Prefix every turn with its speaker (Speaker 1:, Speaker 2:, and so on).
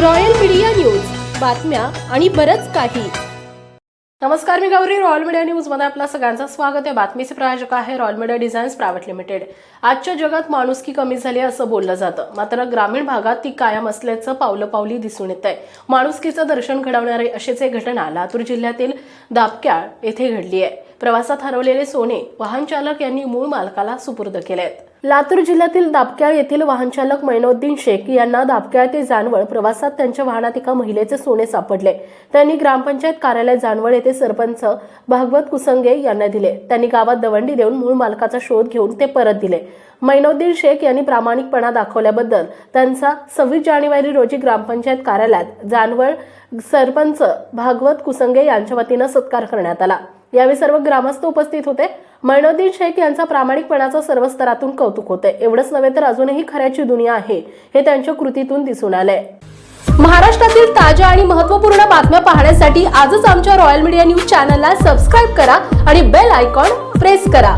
Speaker 1: Royal media news. बातम्या आणि बरच काही. नमस्कार मी गौरी. रॉयल मीडिया न्यूजमध्ये आपल्या सगळ्यांचं स्वागत आहे. बातमीचे प्रायोजक आहे royal media designs private limited. आजच्या जगात माणुसकी कमी झाली आहे असं बोललं जातं. मात्र ग्रामीण भागात ती कायम असल्याचं पावलं पावली दिसून येत आहे माणुसकीचं दर्शन घडवणारे अशीच एक घटना लातूर जिल्ह्यातील दापक्याळ येथे घडली आहे. प्रवासात हरवलेले सोने वाहनचालक यांनी मूळ मालकाला सुपूर्द केले आहेत लातूर जिल्ह्यातील दाबक्या येथील वाहनचालक मैनोद्दीन शेख यांना दाबक्या ते जानवळ प्रवासात त्यांच्या वाहनात एका महिलेचे सोने सापडले. त्यांनी ग्रामपंचायत कार्यालय जानवळ येथे सरपंच भागवत कुसंगे यांना दिले. त्यांनी गावात दवंडी देऊन मूळ मालकाचा शोध घेऊन ते परत दिले. मैनोद्दीन शेख यांनी प्रामाणिकपणा दाखवल्याबद्दल त्यांचा सव्वीस जानेवारी रोजी ग्रामपंचायत कार्यालयात जानवळ सरपंच भागवत कुसंगे यांच्या वतीनं सत्कार करण्यात आला. यावेळी सर्व ग्रामस्थ उपस्थित होते. मैनुद्दीन शेख यांचा प्रामाणिकपणाचं सर्व स्तरातून कौतुक होते. एवढंच नव्हे तर अजूनही खऱ्याची दुनिया आहे हे त्यांच्या कृतीतून दिसून आलंय. महाराष्ट्रातील ताज्या आणि महत्त्वपूर्ण बातम्या पाहण्यासाठी आजच आमच्या रॉयल मीडिया न्यूज चॅनलला सबस्क्राईब करा आणि बेल आयकॉन प्रेस करा.